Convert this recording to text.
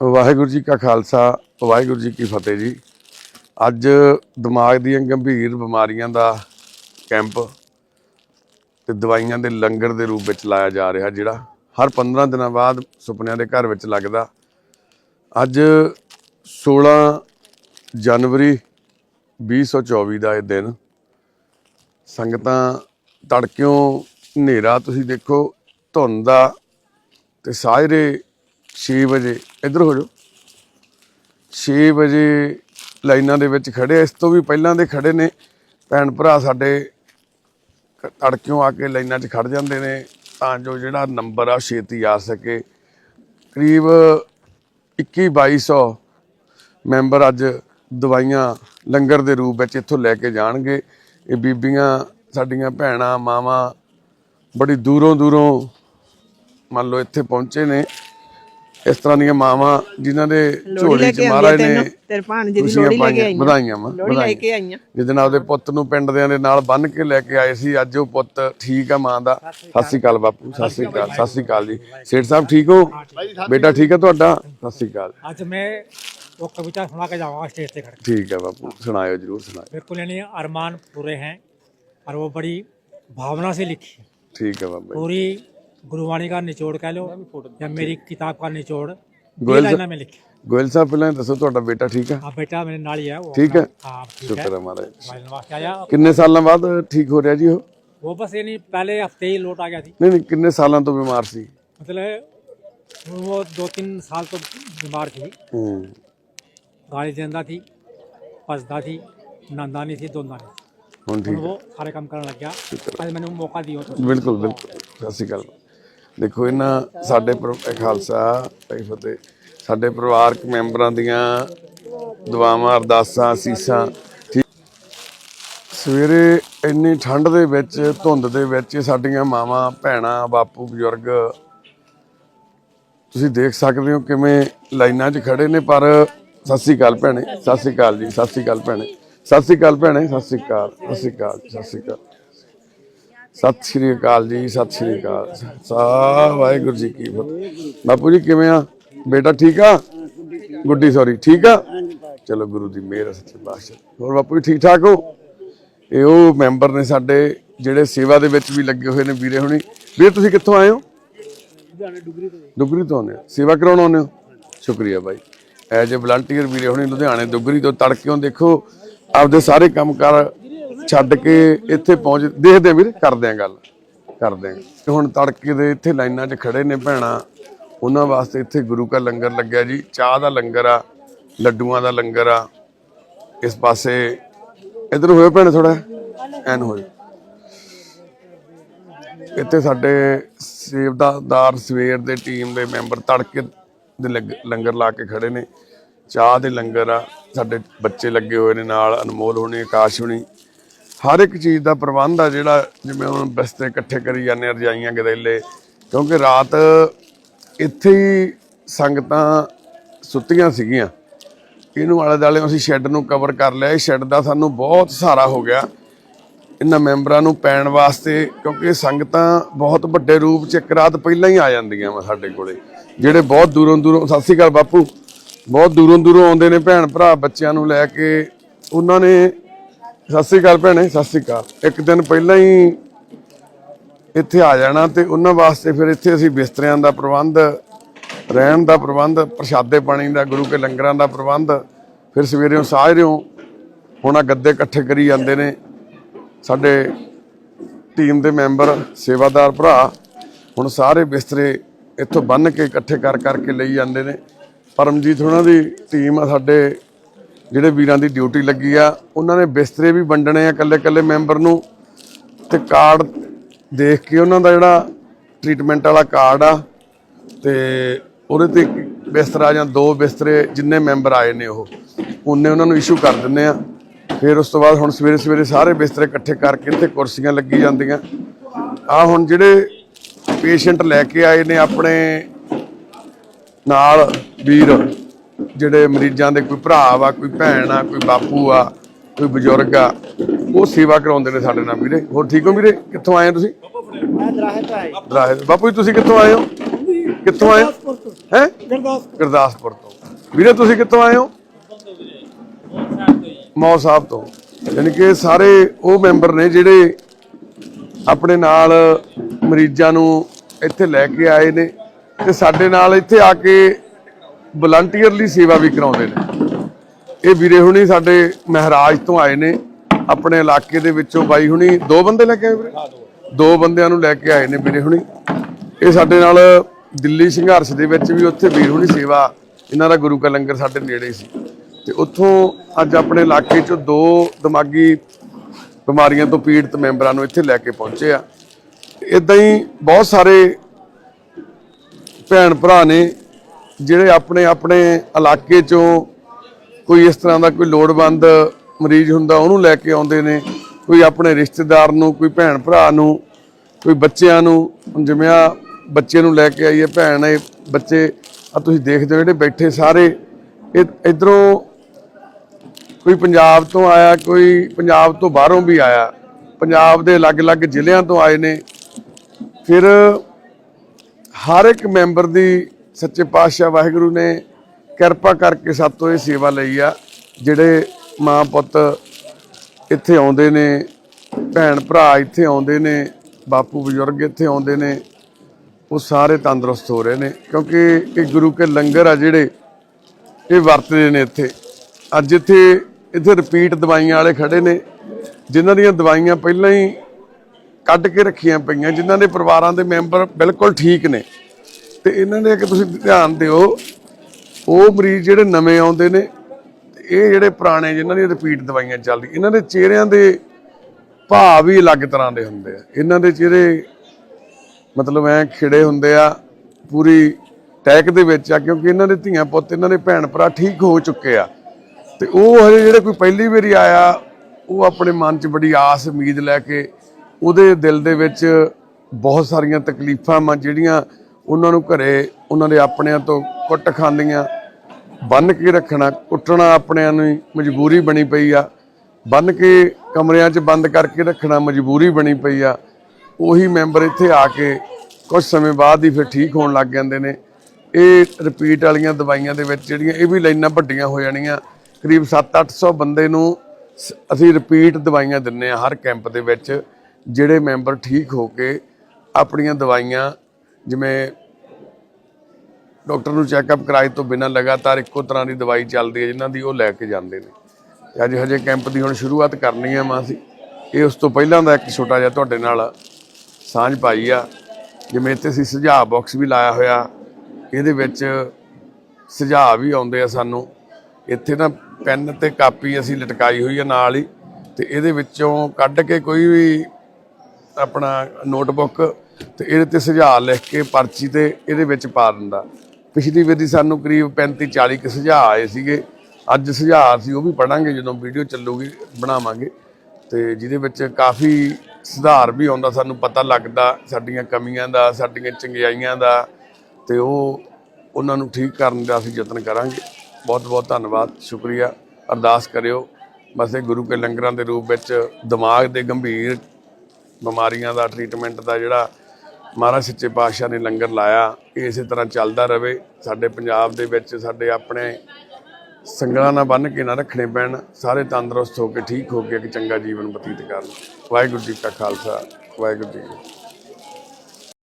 ਵਾਹਿਗੁਰੂ ਜੀ ਕਾ ਖਾਲਸਾ, ਵਾਹਿਗੁਰੂ ਜੀ ਕੀ ਫਤਿਹ ਜੀ। ਅੱਜ ਦਿਮਾਗ ਦੀਆਂ ਗੰਭੀਰ ਬਿਮਾਰੀਆਂ ਦਾ ਕੈਂਪ ਤੇ ਦਵਾਈਆਂ ਦੇ ਲੰਗਰ ਦੇ ਰੂਪ ਵਿੱਚ ਲਾਇਆ ਜਾ ਰਿਹਾ, ਜਿਹੜਾ ਹਰ 15 ਦਿਨਾਂ ਬਾਅਦ ਸੁਪਨਿਆਂ ਦੇ ਘਰ ਵਿੱਚ ਲੱਗਦਾ। ਅੱਜ 16 ਜਨਵਰੀ 2024 ਦਾ ਇਹ ਦਿਨ। ਸੰਗਤਾਂ ਤੜਕਿਓਂ ਹਨੇਰਾ, ਤੁਸੀਂ ਦੇਖੋ, ਧੁੰਦ ਦਾ ਤੇ ਸਾਜਰੇ 6 ਵਜੇ। ਇੱਧਰ ਹੋ ਜਾਓ। 6 ਵਜੇ ਲਾਈਨਾਂ ਦੇ ਵਿੱਚ ਖੜੇ ਇਸ ਤੋਂ ਵੀ ਪਹਿਲਾਂ ਦੇ ਖੜੇ ਨੇ। ਭੈਣ ਭਰਾ ਸਾਡੇ ਕ- ਤੜਕਿਓਂ ਆ ਕੇ ਲਾਈਨਾਂ 'ਚ ਖੜ ਜਾਂਦੇ ਨੇ। ਤਾਂ ਜੋ ਜਿਹੜਾ ਨੰਬਰ ਆ ਉਹ ਛੇਤੀ ਆ ਸਕੇ। ਕਰੀਬ 21 2200 ਮੈਂਬਰ ਅੱਜ ਦਵਾਈਆਂ ਲੰਗਰ ਦੇ ਰੂਪ ਵਿੱਚ ਇੱਥੋਂ ਲੈ ਕੇ ਜਾਣਗੇ। ਇਹ ਬੀਬੀਆਂ, ਸਾਡੀਆਂ ਭੈਣਾਂ, ਮਾਵਾਂ ਬੜੀ ਦੂਰੋਂ ਦੂਰੋਂ ਮੰਨ ਲਓ ਇੱਥੇ ਪਹੁੰਚੇ ਨੇ। ਇਸ ਤਰ੍ਹਾਂ ਦੀਆਂ ਮਾਵਾਂ ਜਿਨ੍ਹਾਂ ਦੇ ਝੋਲੀ 'ਚ ਮਹਾਰਾਜ ਨੇ ਤੇਰੇ ਭਾਣ ਜੀ ਦੀ ਖੁਸ਼ੀਆਂ ਲੋੜੀ ਲੈ ਕੇ ਪਾਈਆਂ ਆਈਆਂ ਵਧਾਈਆਂ ਮਾਂ ਲੋੜੀ ਲੈ ਕੇ ਆਈਆਂ ਜਿੱਦਣ ਆਪਦੇ ਪੁੱਤ ਨੂੰ ਪਿੰਡ ਦਿਆਂ ਦੇ ਨਾਲ ਬੰਨ ਕੇ ਲੈ ਕੇ ਆਏ ਸੀ ਅੱਜ ਉਹ ਪੁੱਤ ਠੀਕ ਆ ਮਾਂ ਦਾ ਸਤਿ ਸ੍ਰੀ ਅਕਾਲ ਬਾਪੂ ਸਤਿ ਸ੍ਰੀ ਅਕਾਲ ਸਤਿ ਸ੍ਰੀ ਅਕਾਲ ਜੀ ਸੇਠ ਸਾਹਿਬ ਠੀਕ ਹੋ ਬੇਟਾ ਠੀਕ ਹੈ ਤੁਹਾਡਾ ਸਤਿ ਸ੍ਰੀ ਅਕਾਲ आज मैं वो कविता सुना के जाऊंगा स्टेज से खड़े ਠੀਕ ਹੈ ਬਾਪੂ ਸੁਣਾਇਓ ਜਰੂਰ ਸੁਣਾਇਓ बिल्कुल यानी अरमान पूरे हैं और वो बड़ी भावना से लिखी है ਠੀਕ ਹੈ ਬਾਬਾ ਜੀ। पूरी ਗੁਰਬਾਣੀ ਦਾ ਨਿਚੋੜ ਕਹਿ ਲਓ ਜਾਂ ਮੇਰੀ ਕਿਤਾਬ ਦਾ ਨਿਚੋੜ। ਗੋਇਲ ਮੈਂ ਲਿਖਿਆ ਗੋਇਲ ਪਹਿਲਾਂ ਦੱਸੋ ਤੁਹਾਡਾ ਬੇਟਾ ਠੀਕ ਹੈ ਆ ਬੇਟਾ ਮੇਰੇ ਨਾਲ ਹੀ ਹੈ ਉਹ ਠੀਕ ਹੈ ਹਾਂ ਠੀਕ ਹੈ। ਸ਼ੁਕਰ ਹੈ ਮਹਾਰਾਜ। ਮਾਇਲ ਨਵਾਸ ਕਿੰਨੇ ਸਾਲਾਂ ਬਾਅਦ ਠੀਕ ਹੋ ਰਿਹਾ ਜੀ ਉਹ? ਉਹ ਬਸ ਇਹ ਨਹੀਂ ਪਹਿਲੇ ਹਫ਼ਤੇ ਹੀ ਲੋਟ ਆ ਗਿਆ ਸੀ। ਨਹੀਂ ਨਹੀਂ ਕਿੰਨੇ ਸਾਲਾਂ ਤੋਂ ਬਿਮਾਰ ਸੀ? ਮਤਲਬ ਉਹ 2-3 ਸਾਲ ਤੋਂ ਬਿਮਾਰ ਸੀ। ਹੂੰ। ਗਾਲੀ ਜਾਂਦਾ ਸੀ ਹੱਸਦਾ ਸੀ ਨਾਂਦਾ ਨਹੀਂ ਸੀ ਦੋਨਾਂ ਨੇ ਹੁਣ ਠੀਕ ਹੈ। ਉਹ ਸਾਰੇ ਕੰਮ ਕਰਨ ਲੱਗਿਆ। ਅੱਜ ਮੈਨੂੰ ਮੌਕਾ ਦਿਓ ਬਿਲਕੁਲ ਬਿਲਕੁਲ। ਸਤਿ ਸ਼੍ਰੀ ਅਕਾਲ। ਦੇਖੋ ਇਹਨਾਂ ਸਾਡੇ ਪਰ- ਖਾਲਸਾ ਫਤਿਹ। ਸਾਡੇ ਪਰਿਵਾਰਕ ਮੈਂਬਰਾਂ ਦੀਆਂ ਦੁਆਵਾਂ, ਅਰਦਾਸਾਂ, ਅਸੀਸਾਂ, ਠੀਕ। ਸਵੇਰੇ ਇੰਨੀ ਠੰਡ ਦੇ ਵਿੱਚ, ਧੁੰਦ ਦੇ ਵਿੱਚ ਸਾਡੀਆਂ ਮਾਵਾਂ, ਭੈਣਾਂ, ਬਾਪੂ, ਬਜ਼ੁਰਗ, ਤੁਸੀਂ ਦੇਖ ਸਕਦੇ ਹੋ ਕਿਵੇਂ ਲਾਈਨਾਂ 'ਚ ਖੜੇ ਨੇ, ਪਰ ਸਤਿ ਸ਼੍ਰੀ ਅਕਾਲ ਭੈਣੇ, ਸਤਿ ਸ਼੍ਰੀ ਅਕਾਲ ਜੀ, ਸਤਿ ਸ਼੍ਰੀ ਅਕਾਲ ਭੈਣੇ। ਸਤਿ ਸ਼੍ਰੀ ਅਕਾਲ ਭੈਣੇ, ਸਤਿ ਸ਼੍ਰੀ ਅਕਾਲ, ਸਤਿ ਸ਼੍ਰੀ ਅਕਾਲ, ਸਤਿ ਸ਼੍ਰੀ ਅਕਾਲ। ਸਤਿ ਸ਼੍ਰੀ ਅਕਾਲ ਜੀ ਸਤਿ ਸ਼੍ਰੀ ਅਕਾਲ। ਸਾ ਵਾਹਿਗੁਰੂ ਜੀ ਕੀ ਫਤਿਹ। ਬਾਪੂ ਜੀ ਕਿਵੇਂ ਆ? ਬੇਟਾ ਠੀਕ ਆ? ਗੁੱਡੀ ਸੌਰੀ ਠੀਕ ਆ? ਚਲੋ ਗੁਰੂ ਦੀ ਮਿਹਰ ਸੱਚੇ ਪਾਤਸ਼ਾਹ ਹੋਰ ਬਾਪੂ ਜੀ ਠੀਕ ਠਾਕ ਹੋ? ਇਹ ਉਹ ਮੈਂਬਰ ਨੇ ਸਾਡੇ ਜਿਹੜੇ ਸੇਵਾ ਦੇ ਵਿੱਚ ਵੀ ਲੱਗੇ ਹੋਏ ਨੇ ਵੀਰੇ ਹੁਣੀ। ਵੀਰੇ ਤੁਸੀਂ ਕਿੱਥੋਂ ਆਏ ਹੋ? ਦੁਗਰੀ ਤੋਂ ਆਉਂਦੇ ਹੋ। ਸੇਵਾ ਕਰਾਉਣ ਆਉਂਦੇ ਹੋ? ਸ਼ੁਕਰੀਆ ਬਾਈ। ਐਜ ਏ ਵਲੰਟੀਅਰ ਵੀਰੇ ਹੁਣੀ ਲੁਧਿਆਣੇ ਦੁਗਰੀ ਤੋਂ ਤੜਕਿਓਂ ਦੇਖੋ। ਆਪਦੇ ਸਾਰੇ ਕੰਮ ਕਰ ਛੱਡ ਕੇ ਇੱਥੇ ਪਹੁੰਚ ਦੇਖਦੇ ਆ ਵੀਰ, ਕਰਦੇ ਆ ਗੱਲ, ਕਰਦੇ ਆ। ਤੇ ਹੁਣ ਤੜਕੇ ਦੇ ਇੱਥੇ ਲਾਈਨਾਂ 'ਚ ਖੜੇ ਨੇ ਭੈਣਾਂ। ਉਹਨਾਂ ਵਾਸਤੇ ਇੱਥੇ ਗੁਰੂ ਕਾ ਲੰਗਰ ਲੱਗਿਆ ਜੀ। ਚਾਹ ਦਾ ਲੰਗਰ ਆ, ਲੱਡੂਆਂ ਦਾ ਲੰਗਰ ਆ। ਇਸ ਪਾਸੇ ਇਧਰ ਹੋਇਓ ਭੈਣ ਥੋੜਾ ਐਨ ਹੋਇਓ। ਇੱਥੇ ਸਾਡੇ ਸੇਵਦਾਰ ਸਵੇਰ ਦੇ ਟੀਮ ਦੇ ਮੈਂਬਰ ਤੜਕੇ ਦੇ ਲੰਗ- ਲੰਗਰ ਲਾ ਕੇ ਖੜੇ ਨੇ। ਚਾਹ ਦੇ ਲੰਗਰ ਆ। ਸਾਡੇ ਬੱਚੇ ਲੱਗੇ ਹੋਏ ਨੇ ਨਾਲ, ਅਨਮੋਲ ਹੋਣੀ, ਆਕਾਸ਼ ਹੋਣੀ। ਹਰ ਇੱਕ ਚੀਜ਼ ਦਾ ਪ੍ਰਬੰਧ ਆ ਜਿਹੜਾ ਜਿਵੇਂ ਹੁਣ ਬਸਤੇ ਇਕੱਠੇ ਕਰੀ ਜਾਂਦੇ ਆ, ਰਜਾਈਆਂ ਗਦੈਲੇ ਕਿਉਂਕਿ ਰਾਤ ਇੱਥੇ ਹੀ ਸੰਗਤਾਂ ਸੁੱਤੀਆਂ ਸੀਗੀਆਂ। ਇਹਨੂੰ ਆਲੇ ਦਾਲੇ ਅਸੀਂ ਸ਼ੈੱਡ ਨੂੰ ਕਵਰ ਕਰ ਲਿਆ। ਇਹ ਸ਼ੈੱਡ ਦਾ ਸਾਨੂੰ ਬਹੁਤ ਸਹਾਰਾ ਹੋ ਗਿਆ। ਇਹਨਾਂ ਮੈਂਬਰਾਂ ਨੂੰ ਪੈਣ ਵਾਸਤੇ ਕਿਉਂਕਿ ਸੰਗਤਾਂ ਬਹੁਤ ਵੱਡੇ ਰੂਪ ਚ ਇੱਕ ਰਾਤ ਪਹਿਲਾਂ ਹੀ ਆ ਜਾਂਦੀਆਂ ਵਾ ਸਾਡੇ ਕੋਲੇ। ਜਿਹੜੇ ਬਹੁਤ ਦੂਰੋਂ ਦੂਰੋਂ ਸਤਿ ਸ਼੍ਰੀ ਅਕਾਲ ਬਾਪੂ ਬਹੁਤ ਦੂਰੋਂ ਦੂਰੋਂ ਆਉਂਦੇ ਨੇ ਭੈਣ ਭਰਾ ਬੱਚਿਆਂ ਨੂੰ ਲੈ ਕੇ। ਉਹਨਾਂ ਨੇ ਸਤਿ ਸ਼੍ਰੀ ਅਕਾਲ ਭੈਣੇ, ਸਤਿ ਸ਼੍ਰੀ ਅਕਾਲ। ਇੱਕ ਦਿਨ ਪਹਿਲਾਂ ਹੀ ਇੱਥੇ ਆ ਜਾਣਾ ਤੇ ਉਹਨਾਂ ਵਾਸਤੇ ਫਿਰ ਇੱਥੇ ਅਸੀਂ ਬਿਸਤਰਿਆਂ ਦਾ ਪ੍ਰਬੰਧ, ਰਹਿਣ ਦਾ ਪ੍ਰਬੰਧ, ਪ੍ਰਸ਼ਾਦੇ ਪਾਣੀ ਦਾ, ਗੁਰੂ ਕੇ ਲੰਗਰਾਂ ਦਾ ਪ੍ਰਬੰਧ, ਫਿਰ ਸਵੇਰੇ ਸਾਜਰਿਓਂ ਹੁਣ ਆ ਗੱਦੇ ਇਕੱਠੇ ਕਰੀ ਜਾਂਦੇ ਨੇ। ਸਾਡੇ ਟੀਮ ਦੇ ਮੈਂਬਰ, ਸੇਵਾਦਾਰ ਭਰਾ ਹੁਣ ਸਾਰੇ ਬਿਸਤਰੇ ਇੱਥੋਂ ਬੰਨ ਕੇ ਇਕੱਠੇ ਕਰ ਕਰਕੇ ਲਈ ਜਾਂਦੇ ਨੇ। ਪਰਮਜੀਤ ਉਹਨਾਂ ਦੀ ਟੀਮ ਆ ਸਾਡੇ ਜਿਹੜੇ ਵੀਰਾਂ ਦੀ ਡਿਊਟੀ ਲੱਗੀ ਆ, ਉਹਨਾਂ ਨੇ ਬਿਸਤਰੇ ਵੀ ਵੰਡਣੇ ਆ ਇਕੱਲੇ ਇਕੱਲੇ ਮੈਂਬਰ ਨੂੰ। ਤੇ ਕਾਰਡ ਦੇਖ ਕੇ ਉਹਨਾਂ ਦਾ ਜਿਹੜਾ ਟ੍ਰੀਟਮੈਂਟ ਵਾਲਾ ਕਾਰਡ ਆ, ਤੇ ਉਹਦੇ ਤੇ ਇੱਕ ਬਿਸਤਰਾ ਜਾਂ ਦੋ ਬਿਸਤਰੇ ਜਿੰਨੇ ਮੈਂਬਰ ਆਏ ਨੇ ਉਹ, ਉਹਨੇ ਉਹਨਾਂ ਨੂੰ ਇਸ਼ੂ ਕਰ ਦਿੰਦੇ ਆ। ਫਿਰ ਉਸ ਤੋਂ ਬਾਅਦ ਹੁਣ ਸਵੇਰੇ ਸਵੇਰੇ ਸਾਰੇ ਬਿਸਤਰੇ ਇਕੱਠੇ ਕਰਕੇ ਇੱਥੇ ਕੁਰਸੀਆਂ ਲੱਗੀ ਜਾਂਦੀਆਂ। ਆ ਹੁਣ ਜਿਹੜੇ ਪੇਸ਼ੈਂਟ ਲੈ ਕੇ ਆਏ ਨੇ ਆਪਣੇ ਨਾਲ ਵੀਰ ਜਿਹੜੇ ਮਰੀਜ਼ਾਂ ਦੇ ਕੋਈ ਭਰਾ ਵਾ ਕੋਈ ਭੈਣ ਆ ਕੋਈ ਬਾਪੂ ਆ ਕੋਈ ਬਜ਼ੁਰਗ ਆ ਉਹ ਸੇਵਾ ਕਰਾਉਂਦੇ ਨੇ ਸਾਡੇ ਨਾਲ ਵੀਰੇ। ਹੋਰ ਠੀਕ ਹੋ ਵੀਰੇ? ਕਿੱਥੋਂ ਆਏ ਹੋ ਤੁਸੀਂ? ਮੈਂ ਦਰਾਹੇ ਤੋਂ ਆਏ ਰਾਹੇ ਬਾਪੂ ਜੀ ਤੁਸੀਂ ਕਿੱਥੋਂ ਆਏ ਹੋ? ਕਿੱਥੋਂ ਆਏ ਹੋ? ਹੈ? ਗੁਰਦਾਸਪੁਰ। ਗੁਰਦਾਸਪੁਰ ਤੋਂ। ਵੀਰੇ ਤੁਸੀਂ ਕਿੱਥੋਂ ਆਏ ਹੋ? ਮੌ ਸਾਹਿਬ ਤੋਂ। ਯਾਨੀ ਕਿ ਸਾਰੇ ਉਹ ਮੈਂਬਰ ਨੇ ਜਿਹੜੇ ਆਪਣੇ ਨਾਲ ਮਰੀਜ਼ਾਂ ਨੂੰ ਇੱਥੇ ਲੈ ਕੇ ਆਏ ਨੇ ਤੇ ਸਾਡੇ ਨਾਲ ਇੱਥੇ ਆ ਕੇ ਵਲੰਟੀਅਰਲੀ ਸੇਵਾ ਵੀ ਕਰਾਉਂਦੇ ਨੇ। ਇਹ ਵੀਰੇ ਹੁਣੀ ਸਾਡੇ ਮਹਾਰਾਜ ਤੋਂ ਆਏ ਨੇ। ਆਪਣੇ ਇਲਾਕੇ ਦੇ ਵਿੱਚੋਂ ਬਾਈ ਹੁਣੀ ਦੋ ਬੰਦੇ ਲੈ ਕੇ ਆਏ ਵੀਰੇ? ਦੋ ਬੰਦਿਆਂ ਨੂੰ ਲੈ ਕੇ ਆਏ ਨੇ ਵੀਰੇ ਹੁਣੀ। ਇਹ ਸਾਡੇ ਨਾਲ ਦਿੱਲੀ ਸੰਘਰਸ਼ ਦੇ ਵਿੱਚ ਵੀ ਉੱਥੇ ਵੀਰ ਹੁਣੀ ਸੇਵਾ ਇਹਨਾਂ ਦਾ ਗੁਰੂ ਕਾ ਲੰਗਰ ਸਾਡੇ ਨੇੜੇ ਸੀ। ਤੇ ਉੱਥੋਂ ਅੱਜ ਆਪਣੇ ਇਲਾਕੇ ਚੋਂ ਦੋ ਦਿਮਾਗੀ ਬਿਮਾਰੀਆਂ ਤੋਂ ਪੀੜਤ ਮੈਂਬਰਾਂ ਨੂੰ ਇੱਥੇ ਲੈ ਕੇ ਪਹੁੰਚੇ ਆ। ਇਦਾਂ ਹੀ ਬਹੁਤ ਸਾਰੇ ਭੈਣ ਭਰਾ ਨੇ ਜਿਹੜੇ ਆਪਣੇ ਆਪਣੇ ਇਲਾਕੇ ਚੋਂ ਕੋਈ ਇਸ ਤਰ੍ਹਾਂ ਦਾ ਕੋਈ ਲੋੜਵੰਦ ਮਰੀਜ਼ ਹੁੰਦਾ, ਉਹਨੂੰ ਲੈ ਕੇ ਆਉਂਦੇ ਨੇ। ਕੋਈ ਆਪਣੇ ਰਿਸ਼ਤੇਦਾਰ ਨੂੰ, ਕੋਈ ਭੈਣ ਭਰਾ ਨੂੰ, ਕੋਈ ਬੱਚਿਆਂ ਨੂੰ। ਜਿਵੇਂ ਆ ਬੱਚੇ ਨੂੰ ਲੈ ਕੇ ਆਈਏ, ਭੈਣ ਇਹ ਬੱਚੇ ਆ ਤੁਸੀਂ ਦੇਖਦੇ ਹੋ ਜਿਹੜੇ ਬੈਠੇ ਸਾਰੇ। ਇਹ ਇਧਰੋਂ ਕੋਈ ਪੰਜਾਬ ਤੋਂ ਆਇਆ, ਕੋਈ ਪੰਜਾਬ ਤੋਂ ਬਾਹਰੋਂ ਵੀ ਆਇਆ। ਪੰਜਾਬ ਦੇ ਅਲੱਗ-ਅਲੱਗ ਜ਼ਿਲ੍ਹਿਆਂ ਤੋਂ ਆਏ ਨੇ। ਫਿਰ ਹਰ ਇੱਕ ਮੈਂਬਰ ਦੀ ਸੱਚੇ ਪਾਤਸ਼ਾਹ ਵਾਹਿਗੁਰੂ ਨੇ ਕਿਰਪਾ ਕਰਕੇ ਸਾਤੋਂ ਇਹ ਸੇਵਾ ਲਈ ਆ, ਜਿਹੜੇ ਮਾਂ ਪੁੱਤ ਇੱਥੇ ਆਉਂਦੇ ਨੇ, ਭੈਣ ਭਰਾ ਇੱਥੇ ਆਉਂਦੇ ਨੇ, ਬਾਪੂ ਬਜ਼ੁਰਗ ਇੱਥੇ ਆਉਂਦੇ ਨੇ, ਉਹ ਸਾਰੇ ਤੰਦਰੁਸਤ ਹੋ ਰਹੇ ਨੇ, ਕਿਉਂਕਿ ਇਹ ਗੁਰੂ ਕੇ ਲੰਗਰ ਆ ਜਿਹੜੇ ਇਹ ਵਰਤਦੇ ਨੇ ਇੱਥੇ। ਅੱਜ ਇੱਥੇ ਇੱਥੇ ਰਿਪੀਟ ਦਵਾਈਆਂ ਵਾਲੇ ਖੜੇ ਨੇ, ਜਿਨ੍ਹਾਂ ਦੀਆਂ ਦਵਾਈਆਂ ਪਹਿਲਾਂ ਹੀ ਕੱਢ ਕੇ ਰੱਖੀਆਂ ਪਈਆਂ, ਜਿਨ੍ਹਾਂ ਦੇ ਪਰਿਵਾਰਾਂ ਦੇ ਮੈਂਬਰ ਬਿਲਕੁਲ ਠੀਕ ਨੇ। ਤੇ ਇਹਨਾਂ ਨੇ ਕਿ ਤੁਸੀਂ ਧਿਆਨ ਦਿਓ, ਉਹ ਮਰੀਜ਼ ਜਿਹੜੇ ਨਵੇਂ ਆਉਂਦੇ ਨੇ ਤੇ ਇਹ ਜਿਹੜੇ ਪੁਰਾਣੇ ਜਿਨ੍ਹਾਂ ਦੀਆਂ ਰਿਪੀਟ ਦਵਾਈਆਂ ਚੱਲਦੀ ਇਹਨਾਂ ਦੇ ਚਿਹਰਿਆਂ ਦੇ ਭਾਵ ਵੀ ਅਲੱਗ ਤਰ੍ਹਾਂ ਦੇ ਹੁੰਦੇ ਆ। ਇਹਨਾਂ ਦੇ ਚਿਹਰੇ ਮਤਲਬ ਐ ਖਿੜੇ ਹੁੰਦੇ ਆ, ਪੂਰੀ ਟੈਕ ਦੇ ਵਿੱਚ ਆ, ਕਿਉਂਕਿ ਇਹਨਾਂ ਦੇ ਧੀਆਂ ਪੁੱਤ, ਇਹਨਾਂ ਦੇ ਭੈਣ ਭਰਾ ਠੀਕ ਹੋ ਚੁੱਕੇ ਆ। ਤੇ ਉਹ ਹਜੇ ਜਿਹੜੇ ਕੋਈ ਪਹਿਲੀ ਵਾਰੀ ਆਇਆ, ਉਹ ਆਪਣੇ ਮਨ 'ਚ ਬੜੀ ਆਸ, ਉਮੀਦ ਲੈ ਕੇ ਉਹਦੇ ਦਿਲ ਦੇ ਵਿੱਚ ਬਹੁਤ ਸਾਰੀਆਂ ਤਕਲੀਫਾਂ ਮਾ ਜਿਹੜੀਆਂ ਉਹਨਾਂ ਨੂੰ ਘਰੇ ਉਹਨਾਂ ਦੇ ਆਪਣਿਆਂ ਤੋਂ ਕੁੱਟ ਖਾਂਦੀਆਂ ਬੰਨ ਕੇ ਰੱਖਣਾ, ਕੁੱਟਣਾ ਆਪਣਿਆਂ ਨੂੰ ਹੀ ਮਜਬੂਰੀ ਬਣੀ ਪਈ ਆ। ਬੰਨ ਕੇ ਕਮਰਿਆਂ 'ਚ ਬੰਦ ਕਰਕੇ ਰੱਖਣਾ ਮਜਬੂਰੀ ਬਣੀ ਪਈ ਆ। ਉਹੀ ਮੈਂਬਰ ਇੱਥੇ ਆ ਕੇ ਕੁਝ ਸਮੇਂ ਬਾਅਦ ਹੀ ਫਿਰ ਠੀਕ ਹੋਣ ਲੱਗ ਜਾਂਦੇ ਨੇ। ਇਹ ਰਿਪੀਟ ਵਾਲੀਆਂ ਦਵਾਈਆਂ ਦੇ ਵਿੱਚ ਜਿਹੜੀਆਂ, ਇਹ ਵੀ ਲਾਈਨਾਂ ਵੱਡੀਆਂ ਹੋ ਜਾਣੀਆਂ। ਕਰੀਬ 7-800 ਬੰਦੇ ਨੂੰ ਸ- ਅਸੀਂ ਰਿਪੀਟ ਦਵਾਈਆਂ ਦਿੰਨੇ ਆ ਹਰ ਕੈਂਪ ਦੇ ਵਿੱਚ, ਜਿਹੜੇ ਮੈਂਬਰ ਠੀਕ ਹੋ ਕੇ ਆਪਣੀਆਂ ਦਵਾਈਆਂ ਜਿਵੇਂ ਡਾਕਟਰ ਨੂੰ ਚੈੱਕਅਪ ਕਰਾਏ ਤੋਂ ਬਿਨਾਂ ਲਗਾਤਾਰ ਇੱਕੋ ਤਰ੍ਹਾਂ ਦੀ ਦਵਾਈ ਚੱਲਦੀ ਹੈ, ਜਿਨ੍ਹਾਂ ਦੀ ਉਹ ਲੈ ਕੇ ਜਾਂਦੇ ਨੇ। ਤੇ ਅੱਜ ਹਜੇ ਕੈਂਪ ਦੀ ਹੁਣ ਸ਼ੁਰੂਆਤ ਕਰਨੀ ਹੈ ਮਾਂ ਅਸੀਂ ਇਹ ਉਸ ਤੋਂ ਪਹਿਲਾਂ ਦਾ ਇੱਕ ਛੋਟਾ ਜਿਹਾ ਤੁਹਾਡੇ ਨਾਲ ਸਾਂਝ ਪਾਈ ਆ। ਜਿਵੇਂ ਇੱਥੇ ਅਸੀਂ ਸੁਝਾਅ ਬਾਕਸ ਵੀ ਲਾਇਆ ਹੋਇਆ। ਇਹਦੇ ਵਿੱਚ ਸੁਝਾਅ ਵੀ ਆਉਂਦੇ ਆ ਸਾਨੂੰ। ਇੱਥੇ ਨਾ ਪੈਨ ਤੇ ਕਾਪੀ ਅਸੀਂ ਲਟਕਾਈ ਹੋਈ ਆ ਨਾਲ ਹੀ। ਤੇ ਇਹਦੇ ਵਿੱਚੋਂ ਕੱਢ ਕੇ ਕੋਈ ਵੀ ਆਪਣਾ ਨੋਟਬੁੱਕ ਤੇ ਇਹਦੇ ਤੇ ਸੁਝਾਅ ਲਿਖ ਕੇ ਪਰਚੀ ਤੇ ਇਹਦੇ ਵਿੱਚ ਪਾ ਦਿੰਦਾ। ਪਿਛਲੀ ਵਾਰੀ ਸਾਨੂੰ ਕਰੀਬ 35 40 ਕੁ ਸੁਝਾਅ ਆਏ ਸੀਗੇ। ਅੱਜ ਸੁਝਾਅ ਸੀ ਉਹ ਵੀ ਪੜਾਂਗੇ, ਜਦੋਂ ਵੀਡੀਓ ਚੱਲੂਗੀ, ਬਣਾਵਾਂਗੇ। ਤੇ ਜਿਹਦੇ ਵਿੱਚ ਕਾਫੀ ਸੁਧਾਰ ਵੀ ਆਉਂਦਾ, ਸਾਨੂੰ ਪਤਾ ਲੱਗਦਾ ਸਾਡੀਆਂ ਕਮੀਆਂ ਦਾ, ਸਾਡੀਆਂ ਚੰਗਿਆਈਆਂ ਦਾ। ਤੇ ਉਹ ਉਹਨਾਂ ਨੂੰ ਠੀਕ ਕਰਨ ਦਾ ਅਸੀਂ ਯਤਨ ਕਰਾਂਗੇ। ਬਹੁਤ ਬਹੁਤ ਧੰਨਵਾਦ, ਸ਼ੁਕਰੀਆ। ਅਰਦਾਸ ਕਰਿਓ। ਬਸ ਇਹ ਗੁਰੂ ਕੇ ਲੰਗਰਾਂ ਦੇ ਰੂਪ ਵਿੱਚ ਦਿਮਾਗ ਦੇ ਗੰਭੀਰ ਬਿਮਾਰੀਆਂ ਦਾ, ਟ੍ਰੀਟਮੈਂਟ ਦਾ ਜਿਹੜਾ ਮਹਾਰਾਜ ਸੱਚੇ ਪਾਤਸ਼ਾਹ ਨੇ ਲੰਗਰ ਲਾਇਆ ਇਹ ਇਸੇ ਤਰ੍ਹਾਂ ਚੱਲਦਾ ਰਵੇ ਸਾਡੇ ਪੰਜਾਬ ਦੇ ਵਿੱਚ ਸਾਡੇ ਆਪਣੇ ਸੰਗਲਾਂ ਨਾਲ ਬੰਨ ਕੇ ਨਾ ਰੱਖਣੇ ਪੈਣ, ਸਾਰੇ ਤੰਦਰੁਸਤ ਹੋ ਕੇ, ਠੀਕ ਹੋ ਕੇ ਇੱਕ ਚੰਗਾ ਜੀਵਨ ਬਤੀਤ ਕਰਨ। ਵਾਹਿਗੁਰੂ ਜੀ ਕਾ ਖਾਲਸਾ, ਵਾਹਿਗੁਰੂ ਜੀ